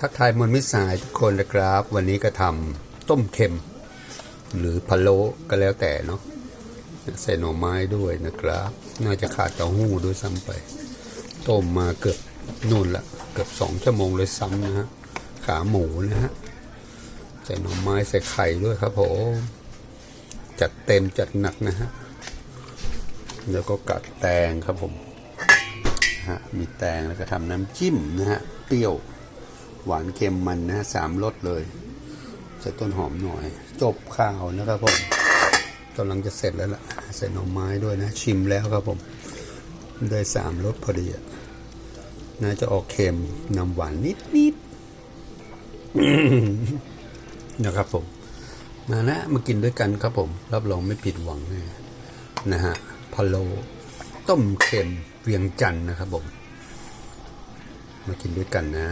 ทักทายมวลมิตรสหายทุกคนนะครับ วันนี้ก็ทำต้มเค็ม หรือพะโล้ก็แล้วแต่เนาะใส่หน่อไม้ด้วยนะครับ น่าจะขาดเต้าหู้ด้วยซ้ำไป ต้มมาเกือบนู่นละเกือบสองชั่วโมงเลยซ้ำนะฮะขาหมูนะฮะใส่หน่อไม้ใส่ไข่ด้วยครับผมจัดเต็มจัดหนักนะฮะแล้วก็กัดแตงครับผมฮะมีแตงแล้วก็ทำน้ำจิ้มนะฮะเปรี้ยว หวานเค็มมันนะสามรสเลยใส่ต้นหอมหน่อย จบข้าวนะครับผมกำลังจะเสร็จแล้วล่ะใส่หน่อไม้ด้วยนะ ชิมแล้วครับผมได้สามรสพอดีอะน่าจะออกเค็มนำหวานนิดนิดๆนะครับผมมานะมากินด้วยกันครับผม รับรองไม่ผิดหวังแน่นะฮะพะโลต้มเค็มเวียงจันนะครับผม มากินด้วยกันนะ